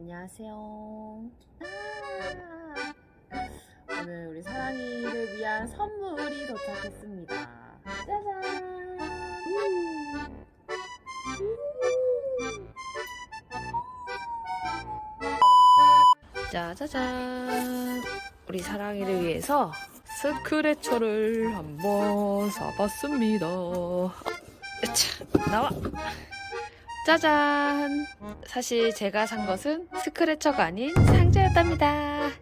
안녕하세요. 아, 오늘 우리 사랑이를 위한 선물이 도착했습니다. 짜잔! 짜자잔! 우리 사랑이를 위해서 스크래처를 한번 사봤습니다. 으차, 나와! 짜잔! 사실 제가 산 것은 스크래처가 아닌 상자였답니다.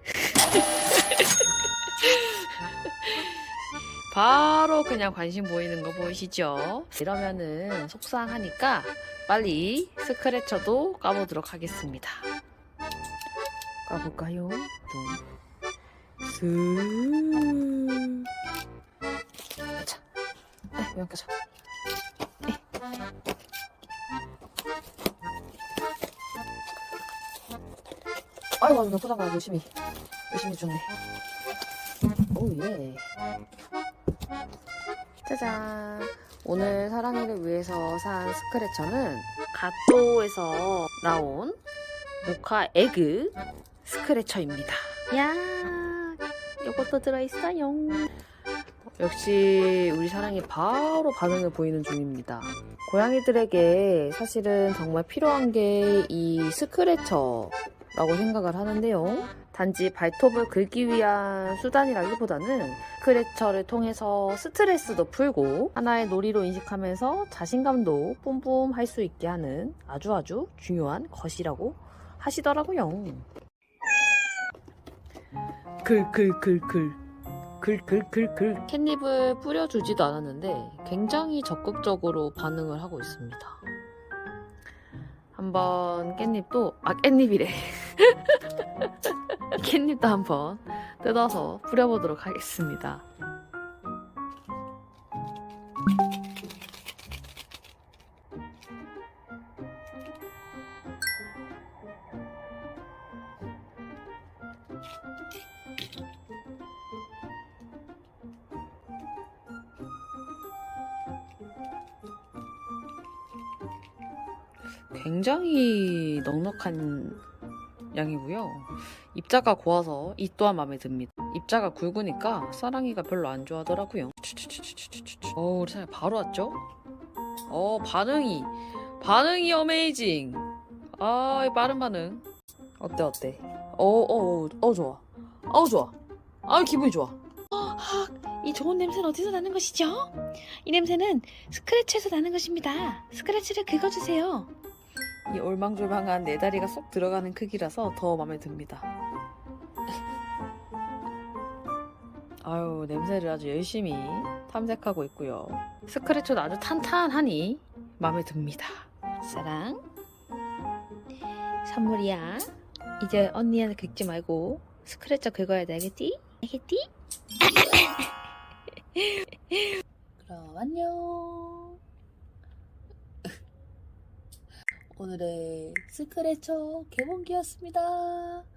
바로 그냥 관심 보이는 거 보이시죠? 이러면은 속상하니까 빨리 스크래처도 까보도록 하겠습니다. 까볼까요? 쓱. 자, 네, 여기서. 아이고, 이거 포장가 열심히, 열심히 줬네. 오, 예. 짜잔. 오늘 사랑이를 위해서 산 스크래처는 가토에서 나온 모카 에그 스크래처입니다. 야, 이것도 들어있어요. 역시 우리 사랑이 바로 반응을 보이는 중입니다. 고양이들에게 사실은 정말 필요한 게 이 스크래처 라고 생각을 하는데요. 단지 발톱을 긁기 위한 수단이라기보다는 스크래처를 통해서 스트레스도 풀고 하나의 놀이로 인식하면서 자신감도 뿜뿜 할 수 있게 하는 아주 아주 중요한 것이라고 하시더라고요. 글글글글 글글글글 캣닙을 뿌려주지도 않았는데 굉장히 적극적으로 반응을 하고 있습니다. 한번 깻잎도 아 깻잎이래 깻잎도 한번 뜯어서 뿌려보도록 하겠습니다. 굉장히 넉넉한 양이고요. 입자가 고와서 이 또한 마음에 듭니다. 입자가 굵으니까 사랑이가 별로 안 좋아하더라고요. 어, 우리 사랑이 바로 왔죠? 어, 반응이 반응이 어메이징. 아, 이 빠른 반응. 어때 어때? 어, 어, 어, 어 좋아. 어 좋아. 아, 기분이 좋아. 이 좋은 냄새는 어디서 나는 것이죠? 이 냄새는 스크래치에서 나는 것입니다. 스크래치를 긁어주세요. 이 올망졸망한 네 다리가 쏙 들어가는 크기라서 더 마음에 듭니다. 아유, 냄새를 아주 열심히 탐색하고 있고요. 스크래쳐도 아주 탄탄하니 마음에 듭니다. 사랑. 선물이야. 이제 언니한테 긁지 말고 스크래쳐 긁어야 돼, 알겠지? 알겠지? 그럼 안녕. 오늘의 스크래쳐 개봉기였습니다. 뿅!